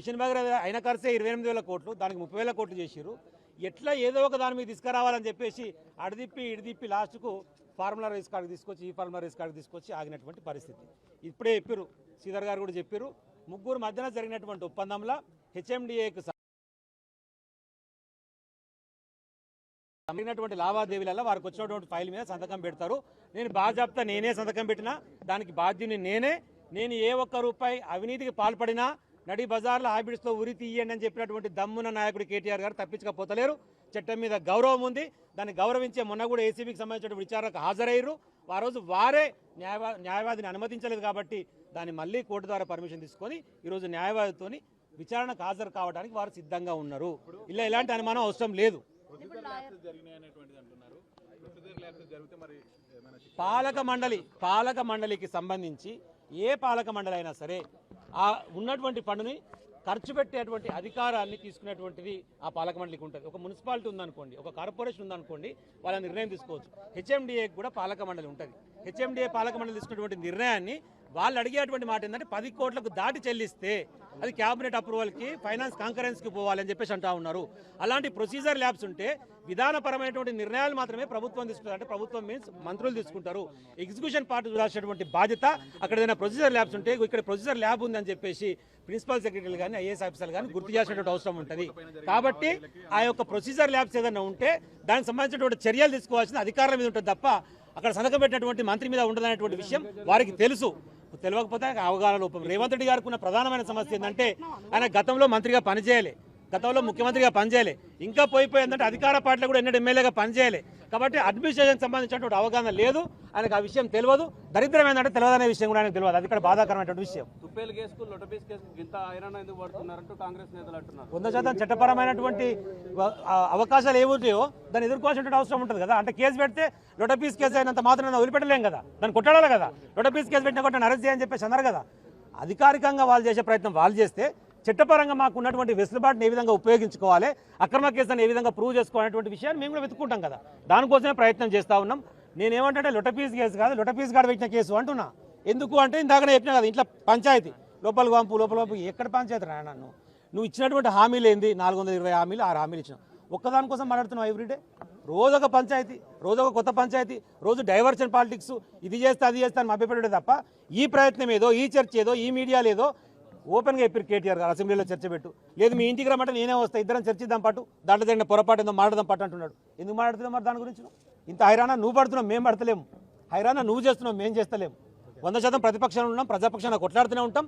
Machine Bhagiratha అయిన ఖర్చే ఇరవై ఎనిమిది వేల కోట్లు దానికి ముప్పై వేల కోట్లు చేసిరు ఎట్లా ఏదో ఒక దాని మీద తీసుకురావాలని చెప్పేసి అడిదిప్పి ఇడిదిప్పి లాస్ట్కు ఫార్ములా రైస్ కార్డు తీసుకొచ్చి ఈ ఫార్ములా రైస్ కార్డు తీసుకొచ్చి ఆగినటువంటి పరిస్థితి. ఇప్పుడే చెప్పారు శ్రీధర్ గారు కూడా చెప్పారు ముగ్గురు మధ్యన జరిగినటువంటి ఒప్పందంలో హెచ్ఎండిఏకు జరిగినటువంటి లావాదేవీలలో వారికి వచ్చినటువంటి ఫైల్ మీద సంతకం పెడతారు. నేను బాజాప్తా నేనే సంతకం పెట్టినా దానికి బాధ్యుని నేనే. నేను ఏ ఒక్క రూపాయి అవినీతికి పాల్పడినా నడి బజార్లో హాబిట్స్తో ఉరి తీయండి అని చెప్పినటువంటి దమ్మున నాయకుడు కేటీఆర్ గారు తప్పించకపోతలేరు. చట్టం మీద గౌరవం ఉంది. దాన్ని గౌరవించే మొన్న కూడా ఏసీబీకి సంబంధించిన విచారణకు హాజరయ్యారు. ఆ రోజు వారే న్యాయవా న్యాయవాదిని అనుమతించలేదు కాబట్టి దాన్ని మళ్ళీ కోర్టు ద్వారా పర్మిషన్ తీసుకొని ఈరోజు న్యాయవాదితోని విచారణకు హాజరు కావడానికి వారు సిద్ధంగా ఉన్నారు. ఇలా ఎలాంటి అనుమానం అవసరం లేదు. పాలక మండలి పాలక మండలికి సంబంధించి ఏ పాలక మండలి అయినా సరే ఆ ఉన్నటువంటి పనుని ఖర్చు పెట్టేటువంటి అధికారాన్ని తీసుకునేటువంటిది ఆ పాలక మండలికి ఉంటుంది. ఒక మున్సిపాలిటీ ఉందనుకోండి ఒక కార్పొరేషన్ ఉందనుకోండి వాళ్ళ నిర్ణయం తీసుకోవచ్చు. హెచ్ఎండిఏకి కూడా పాలక మండలి ఉంటుంది. హెచ్ఎండిఏ పాలక మండలి తీసుకున్నటువంటి నిర్ణయాన్ని వాళ్ళు అడిగేటువంటి మాట ఏంటంటే పది కోట్లకు దాటి చెల్లిస్తే అది క్యాబినెట్ అప్రూవల్కి ఫైనాన్స్ కాన్ఫరెన్స్కి పోవాలని చెప్పేసి అంటా ఉన్నారు. అలాంటి ప్రొసీజర్ ల్యాబ్స్ ఉంటే విధానపరమైనటువంటి నిర్ణయాలు మాత్రమే ప్రభుత్వం తీసుకుంటారు. అంటే ప్రభుత్వం మీన్స్ మంత్రులు తీసుకుంటారు. ఎగ్జిక్యూషన్ పార్ట్ చూడాల్సినటువంటి బాధ్యత అక్కడ ఏదైనా ప్రొసీజర్ ల్యాబ్స్ ఉంటే ఇక్కడ ప్రొసీజర్ ల్యాబ్ ఉందని చెప్పేసి ప్రిన్సిపల్ సెక్రటరీలు కానీ ఐఏఎస్ ఆఫీసర్లు కానీ గుర్తు చేసినటువంటి అవసరం ఉంటుంది. కాబట్టి ఆ యొక్క ప్రొసీజర్ ల్యాబ్స్ ఏదైనా ఉంటే దానికి సంబంధించినటువంటి చర్యలు తీసుకోవాల్సిన అధికారుల మీద ఉంటుంది తప్ప అక్కడ సంతకం పెట్టినటువంటి మంత్రి మీద ఉండదనేటువంటి విషయం వారికి తెలుసు. తెలియకపోతే అవగాహన లోపం. రేవంత్ రెడ్డి గారికి ఉన్న ప్రధానమైన సమస్య ఏంటంటే ఆయన గతంలో మంత్రిగా పనిచేయలే. గతంలో ముఖ్యమంత్రిగా పనిచేయలే. ఇంకా పోయిపోయిందంటే అధికార పార్టీలో కూడా ఎన్నడూ ఎమ్మెల్యేగా పనిచేయలే. కాబట్టి అడ్మినిస్ట్రేషన్ సంబంధించినటువంటి అవగాహన లేదు. ఆయనకు ఆ విషయం తెలియదు. దరిద్రం ఏంటంటే తెలియదనే విషయం కూడా ఆయనకు తెలియదు. అది ఇక్కడ బాధాకరమైనటువంటి విషయం. తుప్పేలు కేసుకు లొటపీస్ కేసుకు ఇంత ఐరన్ ఎందుకు పడుతున్నారంటూ కాంగ్రెస్ నేతలు అంటున్నారు. వంద శాతం చట్టపరమైనటువంటి అవకాశాలు ఏముంటాయో దాన్ని ఎదుర్కోవాల్సిన అవసరం ఉంటుంది కదా. అంటే కేసు పెడితే లొటపీస్ కేసు అయినంత మాత్రం వదిలిపెట్టలేం కదా. దాన్ని కొట్టాలి కదా. లొటపీస్ కేసు పెట్టిన కొట్టిన అరెస్ట్ చేయని చెప్పేసి అన్నారు కదా. అధికారికంగా వాళ్ళు చేసే ప్రయత్నం వాళ్ళు చేస్తే చట్టపరంగా మాకు ఉన్నటువంటి వెసులుబాటుని ఏ విధంగా ఉపయోగించుకోవాలి అక్రమ కేసులను ఏ విధంగా ప్రూవ్ చేసుకోవాలనేటువంటి విషయాన్ని మేము కూడా వెతుక్కుంటాం కదా. దానికోసమే ప్రయత్నం చేస్తూ ఉన్నాం. నేనేమంటే లొటపీస్ కేసు కాదు లొటపీస్ గాడు పెట్టిన కేసు అంటున్నా. ఎందుకు అంటే ఇందాకనే చెప్పినా కదా ఇంట్లో పంచాయతీ. లోపల పంపు లోపల పంపు ఎక్కడ పంచాయతీ రా నన్ను? నువ్వు ఇచ్చినటువంటి హామీలు ఏంది? నాలుగు వందల ఇరవై హామీలు ఆరు హామీలు ఇచ్చినావు. ఒక్కదానికోసం మాట్లాడుతున్నావు ఎవ్రీడే రోజు ఒక పంచాయతీ రోజు ఒక కొత్త పంచాయతీ రోజు డైవర్షన్ పాలిటిక్స్ ఇది చేస్తే అది చేస్తే అని మభ్యపెట్టే తప్ప ఈ ప్రయత్నం ఏదో ఈ చర్చ ఏదో ఈ మీడియా లేదో ఓపెన్గా చెప్పారు కేటీఆర్ గారు అసెంబ్లీలో చర్చ పెట్టు. లేదు మీ ఇంటికి రమ్మంటే నేనే వస్తా ఇద్దరం చర్చిద్దాం పాటు దాంట్లో జరిగిన పొరపాటు ఏందో మాట్లాడదాం పాటు అంటున్నాడు. ఎందుకు మాట్లాడుతున్నావు మరి దాని గురించి? ఇంత హైరాణ నువ్వు పడుతున్నావు మేము పడతలేము. హైరాణ నువ్వు చేస్తున్నావు మేము చేస్తలేము. వంద శాతం ప్రతిపక్షంలో ఉన్నాం ప్రజాపక్షాన కొట్లాడుతూనే ఉంటాం.